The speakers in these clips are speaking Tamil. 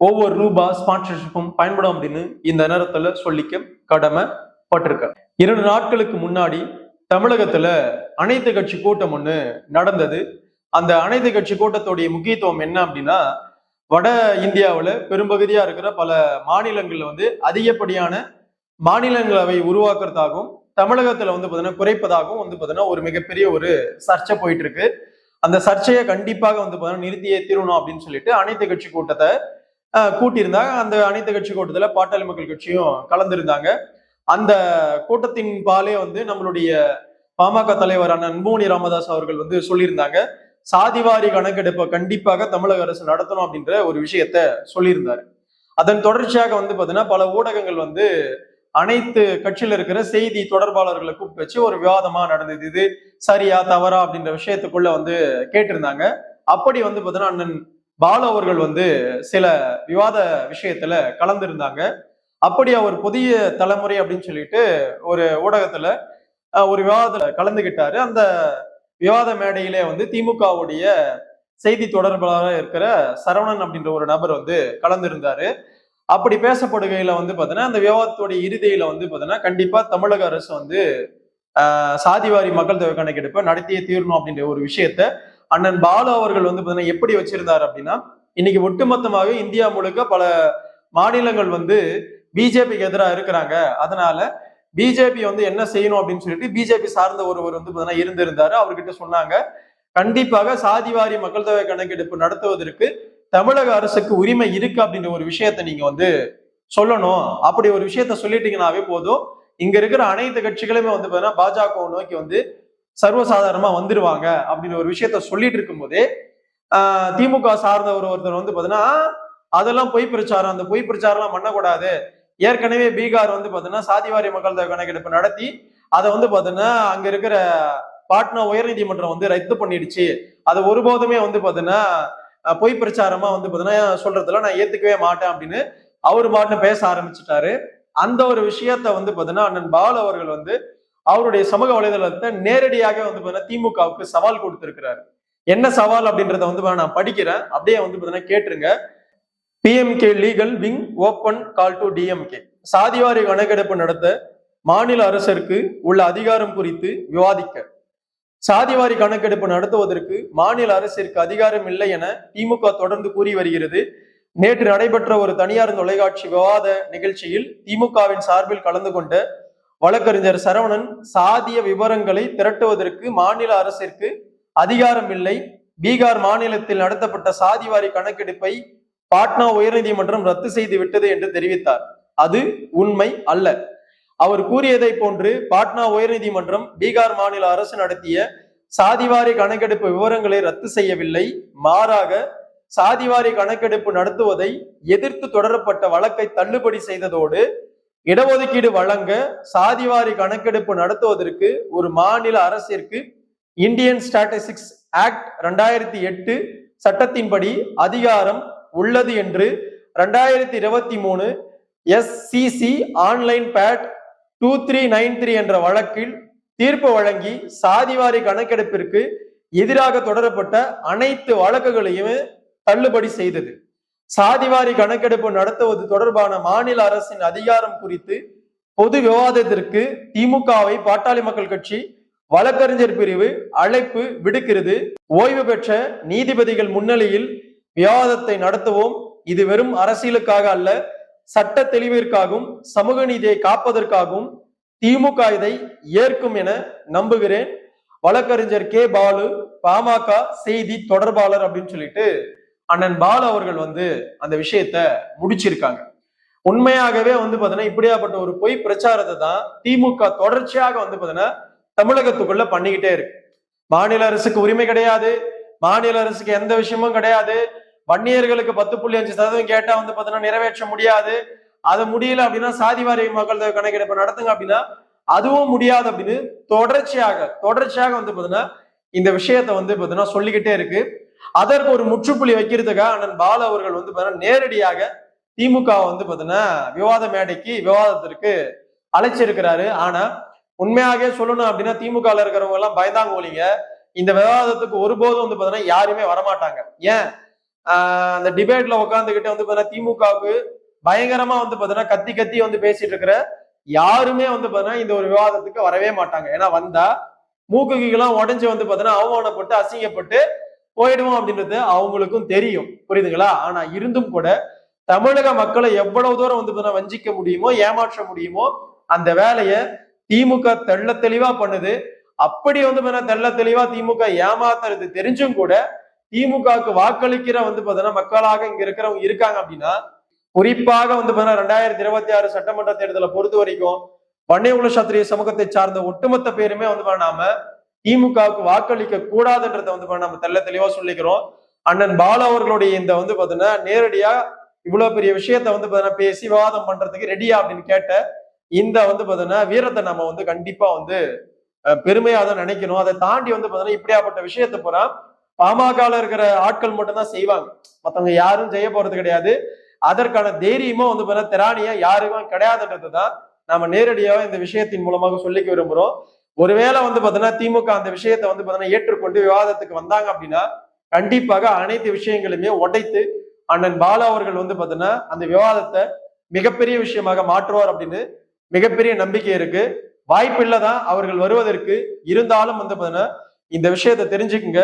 ஒவ்வொரு ரூபா ஸ்பான்சர்ஷிப்பும் பயன்படும் அப்படின்னு இந்த நேரத்துல சொல்லிக்க கடமைப்பட்டிருக்க இரண்டு நாட்களுக்கு முன்னாடி தமிழகத்துல அனைத்து கட்சி கூட்டம் ஒண்ணு நடந்தது. அந்த அனைத்து கட்சி கூட்டத்துடைய முக்கியத்துவம் என்ன அப்படின்னா வட இந்தியாவில் பெரும்பகுதியா இருக்கிற பல மாநிலங்கள்ல வந்து அதிகப்படியான மாநிலங்களவை உருவாக்குறதாகவும் தமிழகத்துல வந்து பாத்தீங்கன்னா குறைப்பதாகவும் வந்து பாத்தீங்கன்னா ஒரு மிகப்பெரிய ஒரு சர்ச்சை போயிட்டு இருக்கு. அந்த சர்ச்சையை கண்டிப்பாக வந்து பாத்தீங்கன்னா நிறுத்தியே தீரணும் அப்படின்னு சொல்லிட்டு அனைத்து கட்சி கூட்டத்தை கூட்டியிருந்தாங்க. அந்த அனைத்து கட்சி கூட்டத்துல பாட்டாளி மக்கள் கட்சியும் கலந்திருந்தாங்க. அந்த கூட்டத்தின் பாலே வந்து நம்மளுடைய பாமக தலைவரான அன்புமணி ராமதாஸ் அவர்கள் வந்து சொல்லியிருந்தாங்க. சாதிவாரி கணக்கெடுப்பை கண்டிப்பாக தமிழக அரசு நடத்தணும் அப்படின்ற ஒரு விஷயத்த சொல்லியிருந்தாரு. அதன் தொடர்ச்சியாக வந்து பாத்தீங்கன்னா பல ஊடகங்கள் வந்து அனைத்து கட்சியில இருக்கிற செய்தி தொடர்பாளர்களை கூப்பிட்டு வச்சு ஒரு விவாதமா நடந்தது இது சரியா தவறா அப்படின்ற விஷயத்துக்குள்ள வந்து கேட்டிருந்தாங்க. அப்படி வந்து பாத்தீங்கன்னா அண்ணன் பாலு அவர்கள் வந்து சில விவாத விஷயத்துல கலந்திருந்தாங்க. அப்படி அவர் புதிய தலைமுறை அப்படின்னு சொல்லிட்டு ஒரு ஊடகத்துல ஒரு விவாதத்துல கலந்துகிட்டாரு. அந்த விவாத மேடையிலே வந்து திமுகவுடைய செய்தி தொடர்பாளராக இருக்கிற சரவணன் அப்படின்ற ஒரு நபர் வந்து கலந்திருந்தாரு. அப்படி பேசப்படுகையில வந்து பாத்தீங்கன்னா அந்த விவாதத்துடைய இறுதியில வந்து பாத்தீங்கன்னா கண்டிப்பா தமிழக அரசு வந்து ஆஹ், சாதிவாரி மக்கள் தொகை கணக்கெடுப்பை நடத்தியே தீரணும் அப்படின்ற ஒரு விஷயத்த அண்ணன் பாலு அவர்கள் வந்து பாத்தீங்கன்னா எப்படி வச்சிருந்தார் அப்படின்னா இன்னைக்கு ஒட்டுமொத்தமாகவே இந்தியா முழுக்க பல மாநிலங்கள் வந்து பிஜேபிக்கு எதிராக இருக்கிறாங்க. அதனால பிஜேபி வந்து என்ன செய்யணும் அப்படின்னு சொல்லிட்டு பிஜேபி சார்ந்த ஒருவர் வந்து பார்த்தீங்கன்னா இருந்திருந்தாரு. அவர்கிட்ட சொன்னாங்க கண்டிப்பாக சாதிவாரி மக்கள் தொகை கணக்கெடுப்பு நடத்துவதற்கு தமிழக அரசுக்கு உரிமை இருக்கு அப்படின்ற ஒரு விஷயத்த நீங்க வந்து சொல்லணும். அப்படி ஒரு விஷயத்த சொல்லிட்டீங்கன்னாவே போதும். இங்க இருக்கிற அனைத்து கட்சிகளுமே வந்து பாத்தீங்கன்னா பாஜக நோக்கி வந்து சர்வசாதாரணமா வந்துருவாங்க அப்படின்னு ஒரு விஷயத்த சொல்லிட்டு இருக்கும்போதே திமுக சார்ந்த ஒரு ஒருத்தர் வந்து பாத்தீங்கன்னா அதெல்லாம் பொய் பிரச்சாரம் அந்த பொய் பிரச்சாரம்லாம் பண்ணக்கூடாது. ஏற்கனவே பீகார் வந்து பாத்தீங்கன்னா சாதிவாரி மக்கள் தொகை கணக்கெடுப்பு நடத்தி அதை வந்து பாத்தீங்கன்னா அங்க இருக்கிற பாட்னா உயர்நீதிமன்றம் வந்து ரத்து பண்ணிடுச்சு. அதை ஒருபோதுமே வந்து பாத்தீங்கன்னா பொய் பிரச்சாரமா வந்து பாத்தீங்கன்னா சொல்றதுல நான் ஏத்துக்கவே மாட்டேன் அப்படின்னு அவர் மாட்டுன்னு பேச ஆரம்பிச்சிட்டாரு. அந்த ஒரு விஷயத்த வந்து பாத்தீங்கன்னா அண்ணன் பால் அவர்கள் வந்து அவருடைய சமூக வலைதளத்தை நேரடியாக வந்து பாத்தீங்கன்னா திமுகவுக்கு சவால் கொடுத்திருக்கிறாரு. என்ன சவால் அப்படின்றத வந்து நான் படிக்கிறேன். அப்படியே வந்து பாத்தீங்கன்னா கேட்டுருங்க. PMK legal wing open call to DMK சாதிவாரி கணக்கெடுப்பு நடத்த மாநில அரசிற்கு உள்ள அதிகாரம் குறித்து விவாதிக்க. சாதிவாரி கணக்கெடுப்பு நடத்துவதற்கு மாநில அரசிற்கு அதிகாரம் இல்லை என திமுக தொடர்ந்து கூறி வருகிறது. நேற்று நடைபெற்ற ஒரு தனியார் தொலைக்காட்சி விவாத நிகழ்ச்சியில் திமுகவின் சார்பில் கலந்து கொண்ட வழக்கறிஞர் சரவணன் சாதிய விவரங்களை திரட்டுவதற்கு மாநில அரசிற்கு அதிகாரம் இல்லை பீகார் மாநிலத்தில் நடத்தப்பட்ட சாதிவாரி கணக்கெடுப்பை பாட்னா உயர்நீதிமன்றம் ரத்து செய்து விட்டது என்று தெரிவித்தார். அது உண்மை அல்ல. அவர் கூறியதை போன்று பாட்னா உயர்நீதிமன்றம் பீகார் மாநில அரசு நடத்திய சாதிவாரி கணக்கெடுப்பு விவரங்களை ரத்து செய்யவில்லை. மாறாக சாதிவாரி கணக்கெடுப்பு நடத்துவதை எதிர்த்து தொடரப்பட்ட வழக்கை தள்ளுபடி செய்ததோடு இடஒதுக்கீடு வழங்க சாதிவாரி கணக்கெடுப்பு நடத்துவதற்கு ஒரு மாநில அரசிற்கு இந்தியன் ஸ்டாட்டிஸ்டிக்ஸ் ஆக்ட் ரெண்டாயிரத்தி எட்டு சட்டத்தின்படி அதிகாரம் உள்ளது என்று ரெண்டாயிரத்தி இருபத்தி மூணு SCC online pat two three nine three என்ற வழக்கில் தீர்ப்பு வழங்கி சாதிவாரி கணக்கெடுப்பிற்கு எதிராக தொடரப்பட்ட அனைத்து வழக்குகளையும் தள்ளுபடி செய்தது. சாதிவாரி கணக்கெடுப்பு நடத்துவது தொடர்பான மாநில அரசின் அதிகாரம் குறித்து பொது விவாதத்திற்கு திமுகவை பாட்டாளி மக்கள் கட்சி வழக்கறிஞர் பிரிவு அழைப்பு விடுக்கிறது. ஓய்வு பெற்ற நீதிபதிகள் முன்னிலையில் விவாதத்தை நடத்துவோம். இது வெறும் அரசியலுக்காக அல்ல சட்ட தெளிவிற்காகவும் சமூக நீதியை காப்பதற்காகவும் திமுக இதை ஏற்கும் என நம்புகிறேன். வழக்கறிஞர் கே. பாலு பாமக செய்தி தொடர்பாளர் அப்படின்னு சொல்லிட்டு. அண்ணன் பாலு அவர்கள் வந்து அந்த விஷயத்த முடிச்சிருக்காங்க. உண்மையாகவே வந்து பாத்தீங்கன்னா இப்படியாப்பட்ட ஒரு பொய் பிரச்சாரத்தை தான் திமுக தொடர்ச்சியாக வந்து பாத்தீங்கன்னா தமிழகத்துக்குள்ள பண்ணிக்கிட்டே இருக்கு. மாநில அரசுக்கு உரிமை கிடையாது. மாநில அரசுக்கு எந்த விஷயமும் கிடையாது. வன்னியர்களுக்கு பத்து புள்ளி அஞ்சு சதவீதம் கேட்டா வந்து பாத்தீங்கன்னா நிறைவேற்ற முடியாது. அது முடியல அப்படின்னா சாதிவாரி மக்கள் தொகை கணக்கெடுப்பு நடத்துங்க அப்படின்னா அதுவும் முடியாது அப்படின்னு தொடர்ச்சியாக தொடர்ச்சியாக வந்து பாத்தீங்கன்னா இந்த விஷயத்த வந்து பாத்தீங்கன்னா சொல்லிக்கிட்டே இருக்கு. அதற்கு ஒரு முற்றுப்புள்ளி வைக்கிறதுக்காக அண்ணன் பாலு அவர்கள் வந்து பாத்தீங்கன்னா நேரடியாக திமுக வந்து பாத்தீங்கன்னா விவாத மேடைக்கு விவாதத்திற்கு அழைச்சிருக்கிறாரு. ஆனா உண்மையாகவே சொல்லணும் அப்படின்னா திமுக இருக்கிறவங்க எல்லாம் பயந்தாங்கோலிங்க. இந்த விவாதத்துக்கு ஒருபோதும் வந்து பாத்தீங்கன்னா யாருமே வரமாட்டாங்க. ஏன்? ஆஹ் அந்த டிபேட்ல உட்காந்துக்கிட்டு வந்து பாத்தீங்கன்னா திமுகவுக்கு பயங்கரமா வந்து பாத்தீங்கன்னா கத்தி கத்தி வந்து பேசிட்டு இருக்கிற யாருமே வந்து பாத்தீங்கன்னா இந்த ஒரு விவாதத்துக்கு வரவே மாட்டாங்க. ஏன்னா வந்தா மூக்குகிலாம் உடைஞ்சு வந்து பாத்தீங்கன்னா அவமானப்பட்டு அசிங்கப்பட்டு போயிடுவோம் அப்படின்றது அவங்களுக்கும் தெரியும். புரியுதுங்களா? ஆனா இருந்தும் கூட தமிழக மக்களை எவ்வளவு தூரம் வந்து வஞ்சிக்க முடியுமோ ஏமாற்ற முடியுமோ அந்த வேலையை திமுக தெள்ள தெளிவா பண்ணுது. அப்படி வந்து தெள்ள தெளிவா திமுக ஏமாத்துறது தெரிஞ்சும் கூட திமுகவுக்கு வாக்களிக்கிற வந்து பாத்தீங்கன்னா மக்களாக இங்க இருக்கிறவங்க இருக்காங்க அப்படின்னா குறிப்பாக வந்து பாத்தீங்கன்னா ரெண்டாயிரத்தி இருபத்தி ஆறு சட்டமன்ற தேர்தலை பொறுத்த வரைக்கும் வன்னியகுல சத்திரிய சமூகத்தை சார்ந்த ஒட்டுமொத்த பேருமே வந்து நாம திமுகவுக்கு வாக்களிக்க கூடாதுன்றத வந்து நம்ம தெள்ள தெளிவா சொல்லிக்கிறோம். அண்ணன் பாலா அவர்களுடைய இந்த வந்து பாத்தீங்கன்னா நேரடியா இவ்வளவு பெரிய விஷயத்த வந்து பாத்தீங்கன்னா பேசி விவாதம் பண்றதுக்கு ரெடியா அப்படின்னு கேட்ட இந்த வந்து பாத்தீங்கன்னா வீரத்தை நம்ம வந்து கண்டிப்பா வந்து அஹ், பெருமையா தான் நினைக்கணும். அதை தாண்டி வந்து பாத்தீங்கன்னா இப்படியாப்பட்ட விஷயத்த போறா பாமகல இருக்கிற ஆட்கள் மட்டும்தான் செய்வாங்க. மத்தவங்க யாரும் செய்ய போறது கிடையாது. அதற்கான தைரியமும் வந்து பாத்தீங்கன்னா திராணியா யாருக்கும் கிடையாதுன்றது தான் நாம நேரடியாக இந்த விஷயத்தின் மூலமாக சொல்லிக்க விரும்புறோம். ஒருவேளை வந்து பாத்தீங்கன்னா திமுக அந்த விஷயத்தை வந்து பாத்தீங்கன்னா ஏற்றுக்கொண்டு விவாதத்துக்கு வந்தாங்க அப்படின்னா கண்டிப்பாக அனைத்து விஷயங்களுமே உடைத்து அண்ணன் பாலா அவர்கள் வந்து பாத்தீங்கன்னா அந்த விவாதத்தை மிகப்பெரிய விஷயமாக மாற்றுவார் அப்படின்னு மிகப்பெரிய நம்பிக்கை இருக்கு. வாய்ப்பு இல்லதான் அவர்கள் வருவதற்கு. இருந்தாலும் வந்து பாத்தீங்கன்னா இந்த விஷயத்தை தெரிஞ்சுக்குங்க.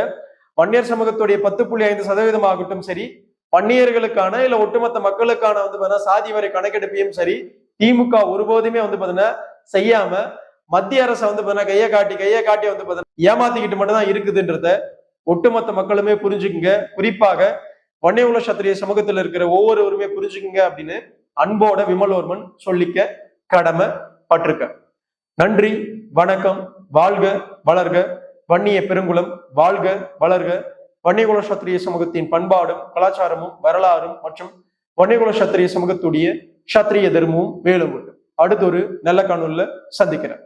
வன்னியர் சமூகத்துடைய பத்து புள்ளி ஐந்து சதவீதம் ஆகட்டும் சரி வன்னியர்களுக்கான இல்ல ஒட்டுமொத்த மக்களுக்கான வந்து பாத்தீங்கன்னா சாதி வரை கணக்கெடுப்பையும் சரி திமுக ஒருபோதுமே வந்து பாத்தீங்கன்னா செய்யாம மத்திய அரசை வந்து பார்த்தீங்கன்னா கையை காட்டி கையை காட்டி வந்து பாத்தீங்கன்னா ஏமாத்திக்கிட்டு மட்டும்தான் இருக்குதுன்றத ஒட்டுமொத்த மக்களுமே புரிஞ்சுக்குங்க. குறிப்பாக வன்னியகுல சத்திரிய சமூகத்துல இருக்கிற ஒவ்வொருவருமே புரிஞ்சுக்குங்க அப்படின்னு அன்போட விமல்வர்மன் சொல்லிக்க கடமை பட்டிருக்க நன்றி வணக்கம் வாழ்க வளர்க. வன்னிய பெருங்குளம் வாழ்க வளர்க. வன்னியகுல சத்திரிய சமூகத்தின் பண்பாடும் கலாச்சாரமும் வரலாறும் மற்றும் வன்னியகுல சத்திரிய சமூகத்துடைய சத்திரிய தர்மமும் மேலும் உண்டு. அடுத்த ஒரு நல்ல காணொலில சந்திக்கிறேன்.